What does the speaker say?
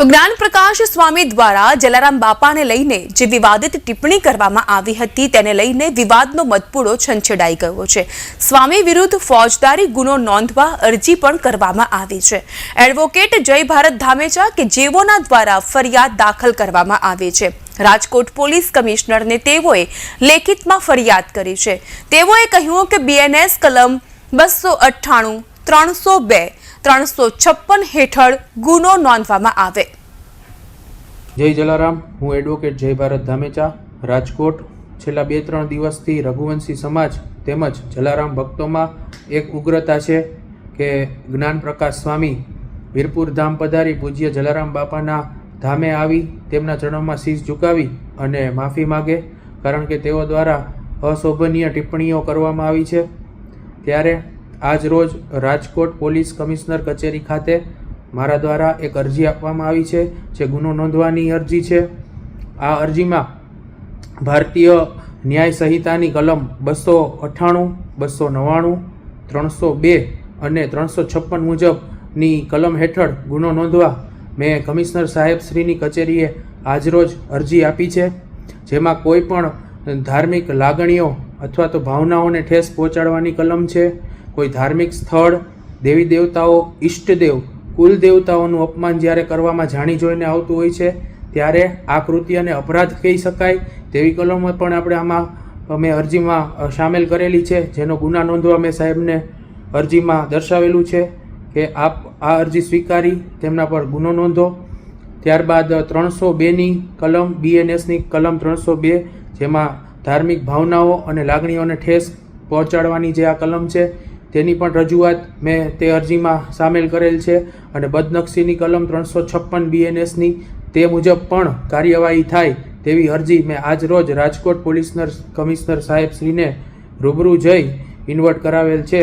તો જ્ઞાન પ્રકાશ સ્વામી દ્વારા જલારામ બાપાને લઈને જે વિવાદિત ટિપ્પણી કરવામાં આવી હતી, તેને લઈને વિવાદનો મતપૂડો છંછેડાઈ ગયો છે. સ્વામી વિરુદ્ધ ફોજદારી ગુનો નોંધવા અરજી પણ કરવામાં આવી છે. એડવોકેટ જય ભારત ધામેચા કે જેઓના દ્વારા ફરિયાદ દાખલ કરવામાં આવી છે. રાજકોટ પોલીસ કમિશનરને તેઓએ લેખિતમાં ફરિયાદ કરી છે. તેઓએ કહ્યું કે બીએનએસ કલમ બસો અઠ્ઠાણું ત્રણસો બે, ત્રણસો છપ્પન હેઠળ ગુનો નોંધવામાં આવે. જય જલારામ, હું એડવોકેટ જય ભારત ધામેચા, રાજકોટ. છેલ્લા બે ત્રણ દિવસથી રઘુવંશી સમાજ તેમજ જલારામ ભક્તોમાં એક ઉગ્રતા છે કે જ્ઞાન પ્રકાશ સ્વામી વીરપુર ધામ પધારી પૂજ્ય જલારામ બાપાના ધામે આવી, તેમના ચરણોમાં શીશ ઝુકાવી અને માફી માગે, કારણ કે તેઓ દ્વારા અશોભનીય ટિપ્પણીઓ કરવામાં આવી છે. ત્યારે આજ રોજ રાજકોટ પોલીસ કમિશનર કચેરી ખાતે મારા દ્વારા એક અરજી આપવામાં આવી છે, જે ગુનો નોંધવાની અરજી છે. આ અરજીમાં ભારતીય ન્યાય સંહિતાની કલમ બસો અઠ્ઠાણું, બસો નવ્વાણું, ત્રણસો બે અને ત્રણસો છપ્પન મુજબની કલમ હેઠળ ગુનો નોંધવા મેં કમિશનર સાહેબશ્રીની કચેરીએ આજરોજ અરજી આપી છે, જેમાં કોઈ પણ ધાર્મિક લાગણીઓ અથવા તો ભાવનાઓને ઠેસ પહોંચાડવાની કલમ છે. કોઈ ધાર્મિક સ્થળ, દેવી દેવતાઓ ઈષ્ટદેવ કુલ દેવતાઓનું અપમાન જ્યારે કરવામાં જાણી જોઈને આવતું હોય છે, ત્યારે આ કૃત્યને અપરાધ કહી શકાય. તેવી કલમો પણ આપણે આમાં મેં અરજીમાં સામેલ કરેલી છે, જેનો ગુના નોંધવા મેં સાહેબને અરજીમાં દર્શાવેલું છે કે આપ આ અરજી સ્વીકારી, તેમના પર ગુનો નોંધો. ત્યારબાદ ત્રણસો બેની કલમ, બીએનએસની કલમ ત્રણસો બે, જેમાં ધાર્મિક ભાવનાઓ અને લાગણીઓને ઠેસ પહોંચાડવાની જે આ કલમ છે તેની પણ રજૂઆત મેં તે અરજીમાં સામેલ કરેલ છે અને બદનક્ષીની કલમ ત્રણસો છપ્પન બીએનએસની તે મુજબ પણ કાર્યવાહી થાય તેવી અરજી મેં આજ રોજ રાજકોટ પોલીસનર કમિશનર સાહેબશ્રીને રૂબરૂ જઈ ઇન્વર્ટ કરાવેલ છે.